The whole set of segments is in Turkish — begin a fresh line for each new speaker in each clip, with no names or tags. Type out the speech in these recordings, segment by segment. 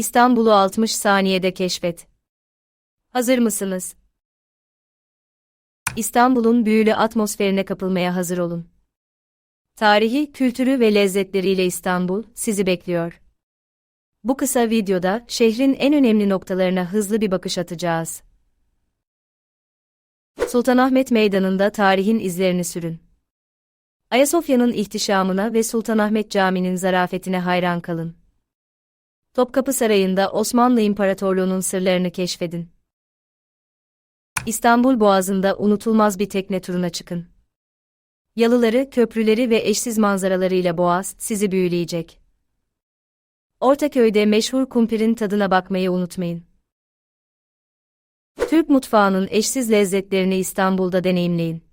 İstanbul'u 60 saniyede keşfet. Hazır mısınız? İstanbul'un büyülü atmosferine kapılmaya hazır olun. Tarihi, kültürü ve lezzetleriyle İstanbul sizi bekliyor. Bu kısa videoda şehrin en önemli noktalarına hızlı bir bakış atacağız. Sultanahmet Meydanı'nda tarihin izlerini sürün. Ayasofya'nın ihtişamına ve Sultanahmet Camii'nin zarafetine hayran kalın. Topkapı Sarayı'nda Osmanlı İmparatorluğu'nun sırlarını keşfedin. İstanbul Boğazı'nda unutulmaz bir tekne turuna çıkın. Yalıları, köprüleri ve eşsiz manzaralarıyla Boğaz sizi büyüleyecek. Ortaköy'de meşhur kumpirin tadına bakmayı unutmayın. Türk mutfağının eşsiz lezzetlerini İstanbul'da deneyimleyin.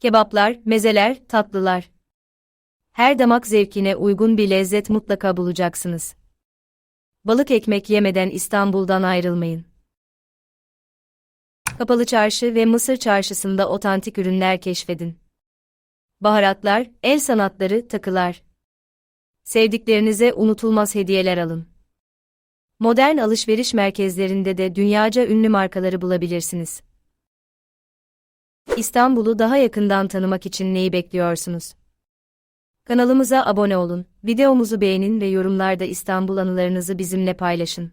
Kebaplar, mezeler, tatlılar. Her damak zevkine uygun bir lezzet mutlaka bulacaksınız. Balık ekmek yemeden İstanbul'dan ayrılmayın. Kapalı Çarşı ve Mısır Çarşısı'nda otantik ürünler keşfedin. Baharatlar, el sanatları, takılar. Sevdiklerinize unutulmaz hediyeler alın. Modern alışveriş merkezlerinde de dünyaca ünlü markaları bulabilirsiniz. İstanbul'u daha yakından tanımak için neyi bekliyorsunuz? Kanalımıza abone olun, videomuzu beğenin ve yorumlarda İstanbul anılarınızı bizimle paylaşın.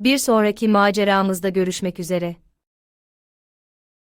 Bir sonraki maceramızda görüşmek üzere.